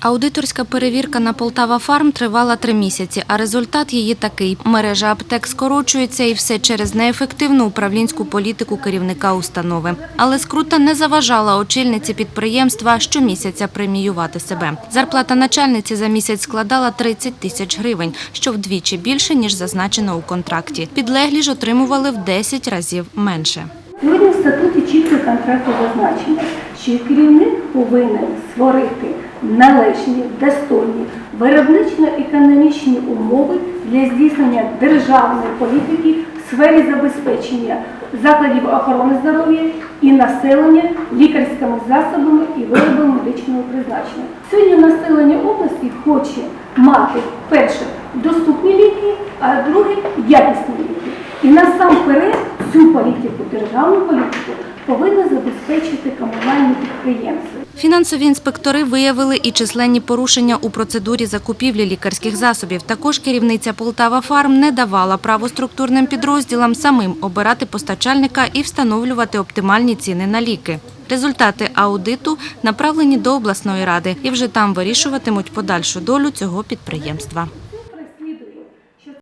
Аудиторська перевірка на Полтава Фарм тривала три місяці, а результат її такий: мережа аптек скорочується і все через неефективну управлінську політику керівника установи. Але скрута не заважала очільниці підприємства щомісяця преміювати себе. Зарплата начальниці за місяць складала 30 тисяч гривень, що вдвічі більше ніж зазначено у контракті. Підлеглі ж отримували в 10 разів менше. Сьогодні в статуті чітко контракту зазначено, що керівник повинен створити належні, достойні виробнично-економічні умови для здійснення державної політики в сфері забезпечення закладів охорони здоров'я і населення лікарськими засобами і виробами медичного призначення. Сьогодні населення області хоче мати перше доступні ліки, а друге якісні ліки. І насамперед цю політику, державну політику, повинні забезпечити комунальні підприємства. Фінансові інспектори виявили і численні порушення у процедурі закупівлі лікарських засобів. Також керівниця Полтава Фарм не давала право структурним підрозділам самим обирати постачальника і встановлювати оптимальні ціни на ліки. Результати аудиту направлені до обласної ради і вже там вирішуватимуть подальшу долю цього підприємства.